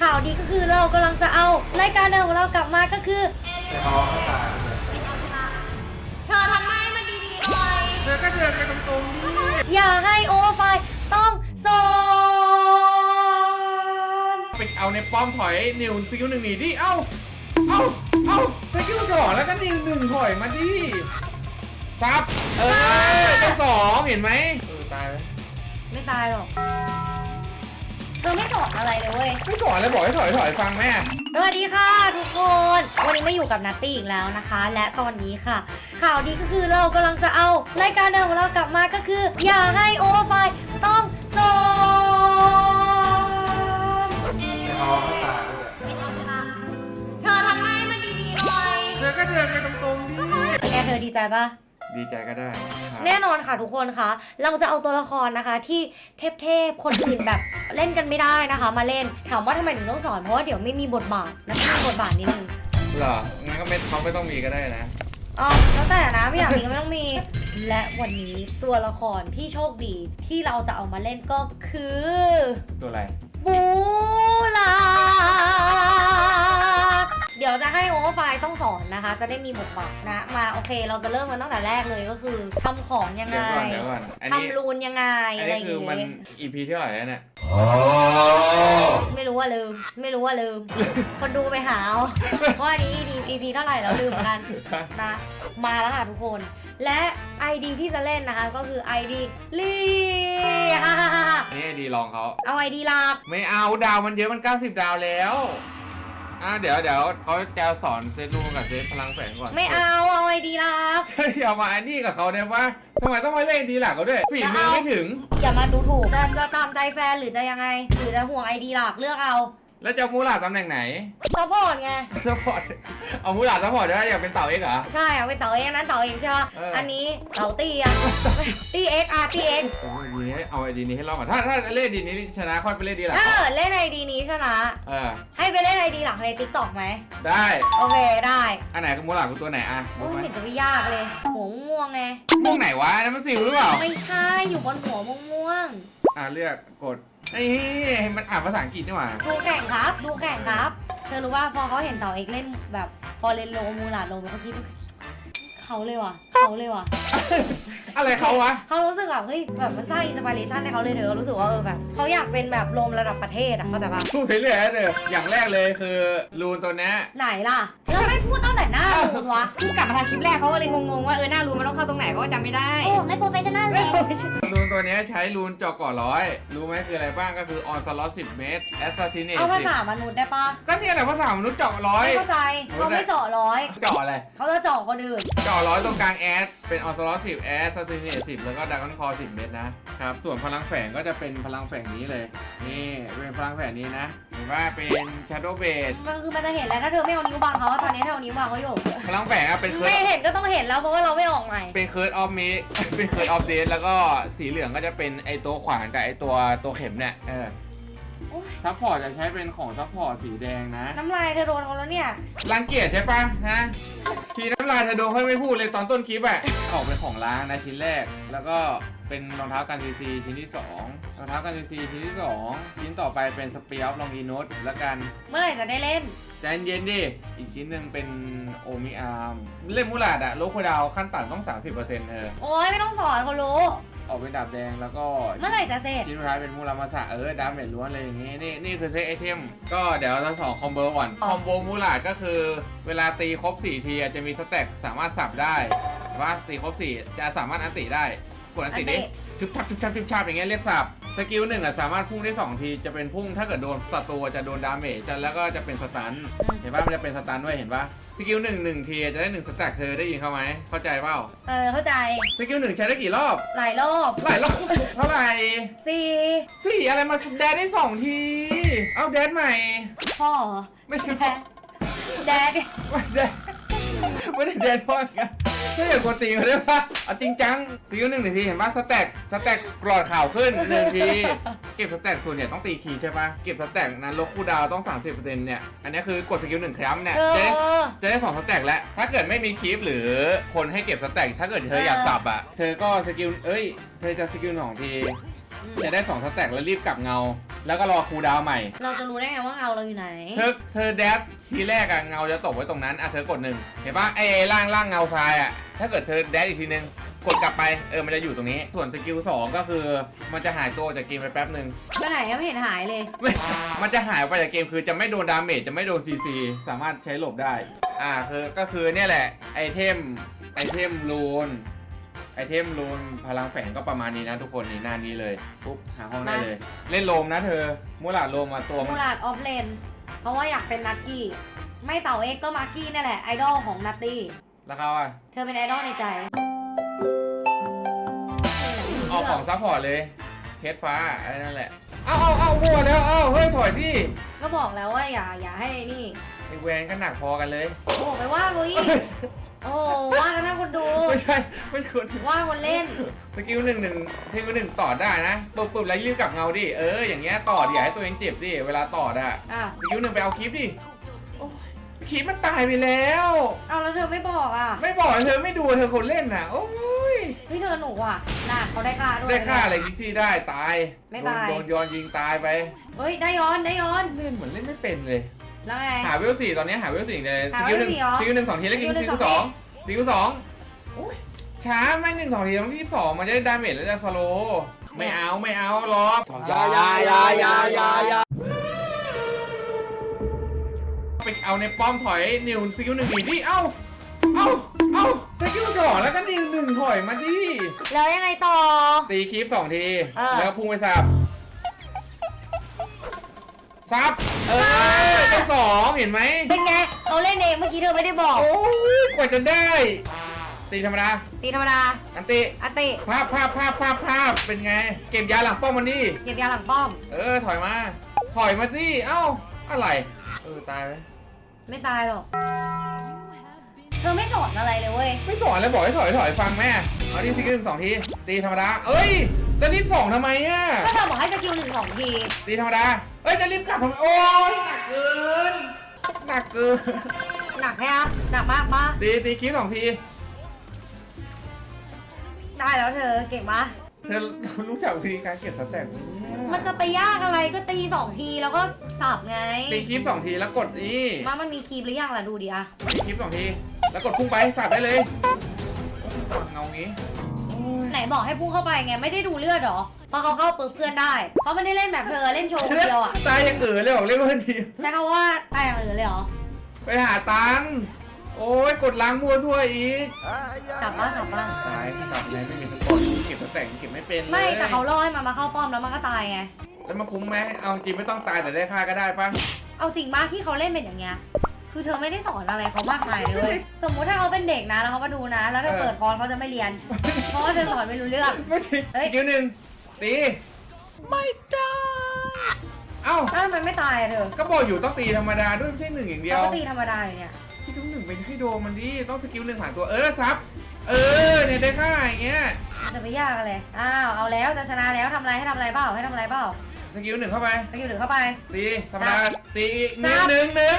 ข่าวดีก็คือเรากำลังจะเอารายการเดิมของเรากลับมาก็คือแต่เขาเข้าตาเธอทำให้มันดีๆหน่อยเธอก็เดินไปตรงๆนี่อย่าให้โอเวอร์ไฟล์ต้องสอนไปเอาในป้อมถอยนิวสกิลหนึ่งหนีดิ เอ้า เอ้า เอ้าสกิลสองแล้วก็นิวหนึ่งถอยมาดิซับ เออเจ้าสองเห็นไหมเออตายแล้วไม่ตายหรอก เธอไม่สอนอะไรเลยเว้ย ไม่สอนเลยบอกให้ถอยถอยฟังแม่ สวัสดีค่ะทุกคน วันนี้มาอยู่กับนัตตี้อีกแล้วนะคะ และตอนนี้ค่ะ ข่าวดีก็คือเรากำลังจะเอา รายการเดิมของเรากลับมาก็คือ อย่าให้โอเวอร์ไฟล์ต้องสอนแต่เขาเข้าตาไม่ต้องค่ะเธอทำให้มันดีๆหน่อยเธอก็เดินไปตรงๆดิแกเธอดีใจปะ ดีใจก็ได้แน่นอนค่ะทุกคนคะ เราจะเอาตัวละครนะคะ ที่เทพๆ คนอื่นแบบเล่นกันไม่ได้นะคะ มาเล่น ถามว่าทำไมถึงต้องสอน เพราะว่าเดี๋ยวไม่มีบทบาทนะไม่มีบทบาทนิดนึงเหรองั้นก็ไม่เขาไม่ต้องมีก็ได้นะอ๋อแล้วแต่นะไม่อยากมีก็ไม่ต้องมี และวันนี้ตัวละครที่โชคดีที่เราจะเอามาเล่นก็คือ ตัวอะไร บูลา เดี๋ยวจะให้โอเวอร์ไฟล์ต้องสอนนะคะ จะได้มีบทบาทนะ มาโอเค เราจะเริ่มกันตั้งแต่แรกเลยก็คือทำของยังไงเดี๋ยวก่อนเดี๋ยวก่อนอันนี้ทำรูนยังไงอันอะไรอนี้ย่างคือมัน งี้ EP เท่าไหร่แล้วเนี่ยไม่รู้ว่าลืม ไม่รู้ว่าลืม คนดูไปหาเอาว่าอันนี้ EP EP เท่าไหร่แล้วลืมเหมือนกัน นะมาแล้วค่ะทุกคน และ ID ที่จะเล่นนะคะ ก็คือ ID ลีฮ่าฮ่าฮ่าอันนี้ไอดีลองเขาเอา ID หลัก ไม่เอาดาวมันเยอะมัน 90 ดาวแล้ว อะเดี๋ยวเดี๋ยวเขาจะสอนเซตรูกับเซตพลังแฝงก่อนไม่เอาเอา ID หลักเฮ้ยเอามาไอ้นี่กับเขาเนี่ยว่าทำไมต้องมาเล่นดีหลักเขาด้วยฝีมือไม่ถึง อย่ามาดูถูกจะจะตามใจแฟนหรือจะยังไง หรือจะห่วง ID หลักเลือกเอา แล้วจะเอามูลาดตำแหน่งไหนซัพพอร์ตไง ซัพพอร์ตเอามูลาดซัพพอร์ตได้อยากเป็นเต่าเอกเหรอ ใช่เอาไปเต๋าเองนั้นเต๋าเองใช่ป่ะ เอออั อันนี้เต๋าตีอะ ตีเอ็กอาร์ตีเอ็กโอ้ยดีนี้เอาไอดีนี้ให้รอดก่อนถ้าถ้าเล่นดีนี้ชนะค่อยไปเล่นดีหลักถ้าเกิดเล่นไอดีนี้ชนะ เออ ให้ไปเล่นไอดีหลักในติ๊กต็อกไหม ได้ โอเคได้อันไหนคือมูลาดกูตัวไหนอะบโอ้อกยมาเห็นจะไม่ยากเลยหัวม่วงไง ม่วงไหนวะนั่นมันสิวหรือเปล่า ไม่ใช่อยู่บนหัวม่วงอะเลือกกด ไอ้ยมันอ่านภาษาอังกฤษนี่หว่าๆดูแข่งครับ ดูแข่งครับ เธอรู้ว่าพอเขาเห็นเต่าเอกเล่นแบบพอเล่นโลมูลาดโลเขาคิดว่าเขาเลยว่ะเขาเลยว่ะ อะไรเขาวะ เขารู้สึกแบบเฮ้ยแบบมันสร้างอินสปิเรชันให้เขาเลยเธอรู้สึกว่าเออแบบเขาอยากเป็นแบบโลมระดับประเทศอะเข้าใจปะพูดไปเรื่อยนะเด้ออย่างแรกเลยคือรูนตัวเนี้ยไหนล่ะแล้วไม่พูดตั้งแต่หน้ารูนวะกูกลับมาทำคลิปแรกเขาก็เลยงงๆว่าเออหน้ารูนมันต้องเข้าตรงไหนเขาก็จำไม่ได้โอ้ไม่โปรเฟชชั่นแนลเลไม่ยไม่ใช่รูน ตัวเนี้ยใช้รูนเจาะก่อร้อย รู้ไหมคืออะไรบ้างก็คือออนสล็อต10เมตรแอสซัสซินเนตเอาภาสิษามนุษย์ได้ปะก็เนี่ยแหละภาษามนุษย์เจาะร้อย ไม่เข้าใจเขาไม่เจาะร้อย เจาะอะไร เขาจะเจาะคนอื่น เจาะร้อยตรงกลางแอสเป็นออนสล็อต10แอสซัสซินเนต10แล้วก็ดักอนคอ10เมตรนะครับส่วนพลังแฝงก็จะเป็นพลังแฝงนี้เลยนี่เป็นพลังแฝงนี้นะเห็นว่าเป็น Shadow b a s มันคือมันจะเห็นแล้วถ้าเธอไม่เอานิ้วบังเขาตอนนี้เธอเอานิ้วบังเขาอยู่ พลังแฝงอะเป็นเคิไม่ร์ดเห็นก็ต้องเห็นแล้วเพราะว่าเราไม่ออกใหม่เป็นเคิร์ดออฟมิเป็นเคิร์ดออฟเดแล้วก็สีเหลืองก็จะเป็นไอตัวขวานกับไอตัวตัวเข็มเนี่ยเออโอ๊ยซัพพอร์ตจะใช้เป็นของซัพพอร์ตสีแดงนะน้ำลายเธอโดนเขาแล้วเนี่ย รังเกียจใช่ปะฮะทีน้ำลายเธอโดนค่อยไม่พูดเลยตอนต้นคลิปอะออกเป็นของล้างนะชิ้นแรก แล้วก็เป็นรองเท้ากันซีซีชิ้นที่สองรองเท้ากันซีซีชิ้นที่สองชิ้นต่อไปเป็นสเปียร์ลองอีโนตแล้วกัน เมื่อไหร่จะได้เล่น ใจเย็นดิ อีกชิ้นหนึ่งเป็นโอมิอาร์มเล่นมูลาดอะโลโคดาวขั้นต่ำต้อง 30%เออโอ๊ยไม่ต้องสอนเขารู้ ออกเป็นดาบแดงแล้วก็เมื่อไหร่จะเสร็จชิ้นสุดท้ายเป็นมูรามาสะเออดาเมจล้วนเลยอย่างงี้นี่นี่คือเซตไอเทมก็เดี๋ยวเราสองคอมโบก่อนอ๋อคอมโบมูลาดก็คือ เวลาตีครบ4ทีอาจจะมีสแต็กสามารถสับได้ว่าตีครบ4จะสามารถอันติได้กดอันติดิชุบชับชุบชับชุบชับอย่างเงี้ยเรียกสับ สกิลหนึ่งอะสามารถพุ่งได้ 2 ที จะเป็นพุ่งถ้าเกิดโดนศัตรูจะโดนดาเมจจะแล้วก็จะเป็นสตันเห็นป่ะมันจะเป็นสตันด้วยเห็นป่ะสกิลหนึ่งหนึ่งทีจะได้หนึ่งสแต็กเธอได้ยินเข้าไหมเข้าใจเปล่าเออเข้าใจ สกิลหนึ่งใช้ได้กี่รอบหลายรอบหลายรอบเท่าไหร่สี่สี่อะไรมาแดดได้สองที เอาแดดใหม่พ่อเหรอไม่ใช่แดดแดด ไม่แดดไม่ได้แดดพ่อกันถ้าอยากกวนตีนเขาได้ปะเอาจริงจังตีหนึ่งทีเห็นปะสแต็กสแต็กกรอดข่าวขึ้นหนึ่งที เก็บสแต็กส่วนใหญ่ต้องตีคีย์ใช่ปะเก็บสแต็กนั้นลดคูลดาวน์ต้อง 30%เนี่ย อันนี้คือกดสกิลหนึ่งครั้งเนี่ย เอจะได้อ จะได้สองสแต็กแล้ว ถ้าเกิดไม่มีคลิปหรือคนให้เก็บสแต็กถ้าเกิดเธออยากสับอะ เธอก็สกิล เอ้ย เธอจะสกิลสองที จะได้สองสแต็กแล้วรีบกลับเงา แล้วก็รอคูลดาวน์ใหม่ เราจะรู้ได้ไงว่าเงาเราอยู่ไหน เธอเธอแดดทีแรกอะเงาจะตกไว้ตรงนั้นอะเธอกดหนึ่งเห็นปะไอ้ล่างล่างเงาทรายอะถ้าเกิดเธอแดดอีกทีนึงกดกลับไปเออมันจะอยู่ตรงนี้ ส่วนสกิลสองก็คือมันจะหายตัวจากเกมไปแป๊บหนึ่งไปไหนก็ไม่เห็นหายเลย ไม่มันจะหายไปจากเกมคือจะไม่โดนดาเมจจะไม่โดนซีซีสามารถใช้หลบได้ อ่าคือก็คือเนี่ยแหละไอเทมไอเทมรูนไอ เทมรูนพลังแฝงก็ประมาณนี้นะทุกคนนี่หน้านี้เลยปุ๊บหาห้องได้เลย เล่นโลมนะเธอมูลาดโลมมาตัวมูมันลาดออฟเลน เพราะว่าอยากเป็นนัตกี้ ไม่เต่าเอ็กก็มาร์กี้นั่นแหละ ไอดอลของนัตตี้แล้วเขาอะเธอเป็นไอดอลในใจออกของซัพพอร์ตเลยเพชรฟ้าอะไรนั่นแหละเอาเอาเอามัวแล้วเอาเฮ้ยถอยพี่ ก็บอกแล้วว่าอย่าอย่าให้นี่ ไอแวนก็หนักพอกันเลย โอ้โหไปว่าลุยโอ้โหว่ากันนะคนดู ไม่ใช่ ไม่ควรว่าคนเล่น สกิลหนึ่งหนึ่งสกิลหนึ่งต่อได้นะปุ๊บปุ๊บแล้วรีบกลับเงาดิ เออ อย่างเงี้ยต่อดิอย่าให้ตัวเองเจ็บดิ เวลาต่อดอะอะสกิลหนึ่งไปเอาคลิปดิโอ้ยคลิปมันตายไปแล้ว เอาแล้วเธอไม่บอกอะไม่บอกเธอไม่ดูเธอคนเล่นน่ะ โอ้ย เฮ้ยเธอหนูอะน่ะเขาได้ค่าด้วย ได้ค่าอะไรกิซี่ได้ตาย ไม่ตาย โดนโดนย้อนยิงตายไป เฮ้ยได้ย้อนได้ย้อน เล่นเหมือนเล่นไม่เป็นเลย แล้วไง หาเวลสี่ตอนนี้หาเวลสี่เลยสหากิลหนึ่งเวลสี่เหรอสกิลหนึ่งสองทีแล้วกินสสกิกิลลหนึ่งสสอองง สกิลสองโอ้ยช้าไม่หนึ่งสองทีแล้วที่สองมันจะได้ดาเมจแล้วจะสโลว์ไม่เอาไม่เอารออย่าอย่าอย่าอย่าอย่าอย่าไปเอาในป้อมถอยนิวสกิลหนึ่งดีดิเอ้าเอ้าเอ้าสกิลสองแล้วก็นิวหนึ่งถอยมาดิแล้วยังไงต่อ ตีคลิปสองที เออ แล้วก็พุ่งไปสับ ซับเออได้สองเห็นไหมเป็นไงเขาเล่นเองเมื่อกี้เธอไม่ได้บอก โอ้ยกว่าจะได้ ตีธรรมดาตีธรรมดาอันติอติภาพภาพภาพภาพภาพเป็นไง เก็บยาหลังป้อมมันดิเก็บยาหลังป้อม เออถอยมา ถอยมาสิเอ้าอะไรเออตายไหมไม่ตายหรอก เธอไม่สอนอะไรเลยเว้ย ไม่สอนเลยบอกให้ถอยถอยฟังแม่เอาที่สกิลหนึ่งสองทีตีธรรมดาเอ้ย จะรีบสองทำไมอะก็เธอบอกให้สกิลหนึ่งสองทีตีธรรมดาเอ้ยจะรีบกลับทำไมโอ้ยหนักเกินหนักเกินหนักแค่หนักมากปะตีตีคลิปสองทีได้แล้วเธอเก่งปะเธอรู้จักวิธีการเก็บสแต็กไหมเนี่ยมันจะไปยากอะไรก็ตีสองทีแล้วก็สับไงตีคลิปสองทีแล้วกดนี่ว่ามันมีคีบหรือยังล่ะดูดิอะตีคลิปสองที แล้วกดพุ่งไปสับได้เลยเงางี้โอ้ยไห นบอกให้พุ่งเข้าไปไงไม่ได้ดูเลือดหรอพอเขาเข้าปุ๊บเพื่อนได้เขาไม่ได้เล่นแบบเธอเล่นโชว์คนเดียวอะตายยังเอ๋อเลยบอกเรียกว่าทีใช้คำว่าตายอย่างอื่นเลยเหรอไปหาตังค์โอ้ยกดล้างมัวทั่วอีกกลับบ้านกลับบ้านตายกลับไงไม่มีสปอร์ตเก็บสแต่งเก็บไม่เป็นเลยไม่แต่เขาล่อให้มันมาเข้าป้อมแล้วมันก็ตายไงจะมาคุ้มไหมเอาจริงไม่ต้องตายแต่ได้ค่าก็ได้ปะเอาจริงบ้าที่เขาเล่นเป็นอย่างเงี้ย คือเธอไม่ได้สอนอะไรเขามากมายเลยเว้ยสมมุติถ้าเขาเป็นเด็กนะแล้วเขามาดูนะ แล้วเธอเปิดคอร์สเขาจะไม่เรียน เพราะว่าเธอสอนไม่รู้เรื่อง ไม่ใช่เฮ้ย อีกนิ้วหนึ่งตีไม่ได้เอ้าถ้าวมันไม่ตายอะเธอก็บอกอยู่ต้องตีธรรมดาด้วยไม่ใช่หนึ่งอย่างเดียเขาวก็ตีธรรมดาอยู่เนี่ยที่ต้องหนึ่งเป็นให้โดนมันดิต้องสกิลหนึ่งผ่านตัวเออซับเออเนี่ยได้ค่าอย่างเงี้ยมันจะไปยากอะไรอ้าวเอาแล้วจะชนะแล้วทำอะไรให้ทำอะไรเปล่าให้ทำอะไรเปล่าสกิลหนึ่งเข้าไปไปอยู่หรือเข้าไป ตีธรรมดาครับตีอีกหนึ่งครับหนึ่งหนึ่ง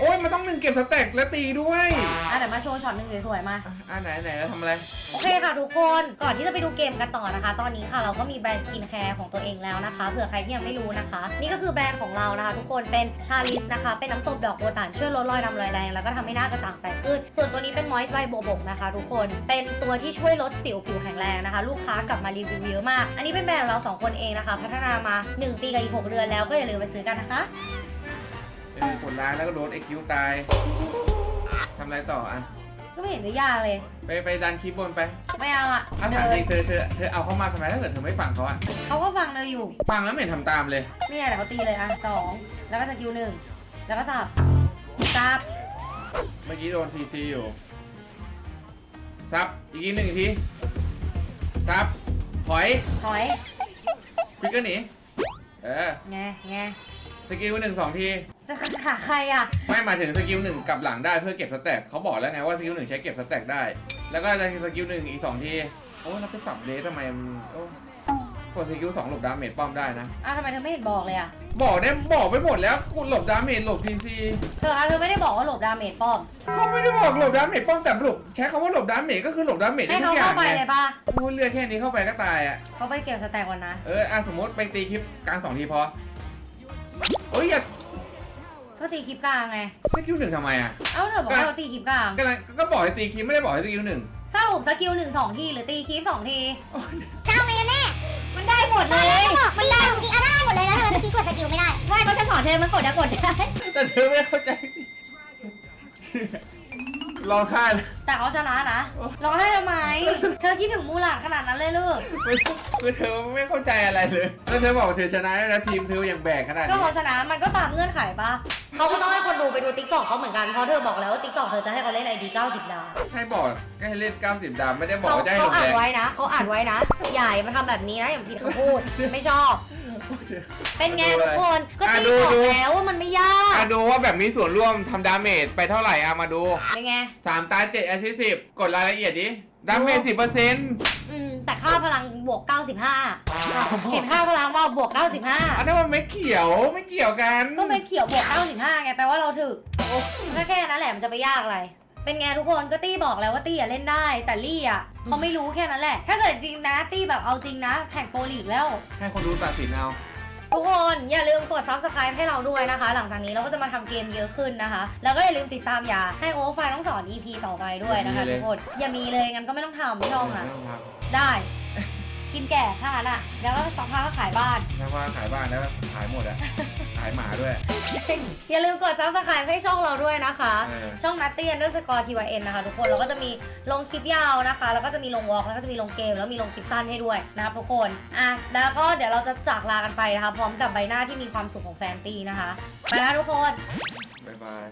โอ้ยมันต้องหนึ่งเก็บสแต็กแล้วตีด้วยอะเดี๋ยวมาโชว์ช็อตหนึ่งสวยๆมาอะอ่าไหนไหนแล้วทำอะไร โอเคค่ะทุกคนก่อนที่จะไปดูเกมกันต่อนะคะ ตอนนี้ค่ะเราก็มีแบรนด์สกินแคร์ของตัวเองแล้วนะคะเผื่อใครที่ยังไม่รู้นะคะ นี่ก็คือแบรนด์ของเรานะคะ ทุกคนเป็นชาลิสนะคะ เป็นน้ำตบดอกโบตานช่วยลดรอยดำรอยแดงแล้วก็ทำให้หน้ากระจ่างใสขึ้น ส่วนตัวนี้เป็นมอยส์ไบโบบกนะคะ ทุกคนเป็นตัวที่ช่วยลดสิวผิวแข็งแรงนะคะ ลูกค้ากลับมารีวิวเยอะมาก อันนี้เป็นแบรนด์ของเราสองคนเองนะคะ พัฒนามา 1 ปีกับอีก6เดือนแล้วก็อย่าลืมไปซื้อกันนะคะ เออกดล้างแล้วก็โดนเอ็กคิวตายทำอะไรต่ออะ ก็ไม่เห็นจะยากเลย ไปไปดันคลิปบนไปไม่เอาอะอะเดิถามนจริงเธอเธอเธอเอาเข้ามาทำไมถ้าเกิดเธอไม่ฟังเขาอะ เขาก็ฟังเราอยู่ฟังแล้วไม่เห็นทำตามเลย เนี่ยเดี๋ยวเขาตีเลยอะสองแล้วก็สกิลหนึ่งแล้วก็สับสับเมื่อกี้โดนทีซีอยู่ซับอีกทีหนึ่งอีกทีซับถอยถอยฟิกเกอร์หนีเออไงไง สกิลหนึ่งสองที จะหาใครอะ ไม่มาถึงสกิลหนึ่งกลับหลังได้เพื่อเก็บสแต็กเขาบอกแล้วไงว่าสกิลหนึ่งใช้เก็บสแต็กได้ แล้วก็จะสกิลหนึ่งอีกสองทีโอ้ยเราไปสับเลสทำไมมันโอ้กดสกิลสองหลบดาเมจป้อมได้นะ อ้าวทำไมเธอไม่เห็นบอกเลยอะ บอกได้บอกไปหมดแล้วคุณหลบดาเมจหลบทีซีเธอคะเธอไม่ได้บอกว่าหลบดาเมจป้อม เขาไม่ได้บอกหลบดาเมจป้อมแต่หลบใช้คำว่าหลบดาเมจก็คือหลบดาเมจให้ได้ทุเขากอย่าเข้างไปไงเลยป่ะพูดเลือดแค่นี้เข้าไปก็ตายอะ เขาไปเก็บสแต็กก่อนนะ เอออะสมมติไปตีคลิปกลางสองทีพอ โอ้ยอย่าก็ตีคลิปกลางไง สกิลหนึ่งทำไมอะ เอ้าเธอบอกให้เราตีคลิปกลางกำลังก็บอกให้ตีคลิปไม่ได้บอกให้สกิลหนึ่งสรุปสกิลหนึ่งสองทีหรือตีคลิปสองที โอ๊ยจะเอาไงกันแน่มันได้หมดตเลอนแรกยก็บอกมันได้บางทีเอาได้หมดเลยแล้วทำไมเมื่อกี้กดสกิลไม่ได้ไม่ก็จะสอนเธอมันกดจะกดได้ แต่เธอไม่เข้าใจ ลองฆ่าเลย แต่เขาชนะนะร้องไห้ทำไม เธอคิดถึงมูหลาดขนาดนั้นเลยลูก ไม่คือเธอไม่เข้าใจอะไรเลย แล้วเธอบอกว่าเธอชนะแล้วนะทีมเธอยังแบกขนาดก็นี้เขาชนะมันก็ตามเงื่อนไขปะ เขาก็ต้องให้คนดูไปดูติ๊กต็อกเขาเหมือนกัน เพราะเธอบอกแล้วว่าติ๊กต็อกเธอจะให้เขาเล่นไอดี90 ดาวให้บอกให้เล่น 90 ดาวไม่ได้บอกเขาว่าจะให้เขาลงอ่าแรนงไว้นะเขาอ่านไว้นะอย่าอย่ามาทำแบบนี้นะอย่างผิดคำพูดไม่ชอบ เป็นไงทุกคนก็ตีบอกแล้วว่ามันไม่ยากอะดูว่าแบบมีส่วนร่วมทำดาเมจไปเท่าไหร่อะมาดูเป็นไง3ตา7อาชีพสิบกดรายละเอียดดิดาเมจ10เปอร์เซ็นต์อืม แต่ค่าพลังบวก 95 เห็นค่าพลังว่าบวก อันนั้นมันไม่เกี่ยวไม่เกี่ยวกัน95ก็เป็นเขียวบวก 95 ไงแปลว่าเราถึกก็แค่นั้นแหละมันจะไปยากอะไร เป็นไงทุกคนก็ตี้บอกแล้วว่าตี้อะเล่นได้ แต่ลี่อะเขาไม่รู้แค่นั้นแหละ ถ้าเกิดจริงนะตี้แบบเอาจริงนะแข่งโปรลีกแล้ว ให้คนดูตัดสินเอา ทุกคนอย่าลืมกด subscribe ให้เราด้วยนะคะ หลังจากนี้เราก็จะมาทำเกมเยอะขึ้นนะคะ แล้วก็อย่าลืมติดตามอย่าให้โอเวอร์ไฟต้องสอน EP ต่อไปด้วยนะคะอย่ามีเลย ทุกคน อย่ามีเลยงั้นก็ไม่ต้องทำช่องอะ ไม่ต้องท ได้ กินแก่ท่านั้นอะ แล้วก็สักพักก็ขายบ้านำถ้าว่าขายบ้านแล้วขายหมดอะ ขายหมาด้วย อย่าลืมกด subscribe ให้ช่องเราด้วยนะคะ เออ ช่องนัตเตียนด้วยสกอร์ทีวเอ็นนะคะทุกคนเราก็จะมีลงคลิปยาวนะคะ แล้วก็จะมีลงวอล์กแล้วก็จะมีลงเกม แล้วมีลงคลิปสั้นให้ด้วยนะครับทุกคนอะแล้วก็เดี๋ยวเราจะจากลากันไปนะคะ พร้อมกับใบหน้าที่มีความสุขของแฟนตีนะคะไปแล้วทุกคน บ๊ายบาย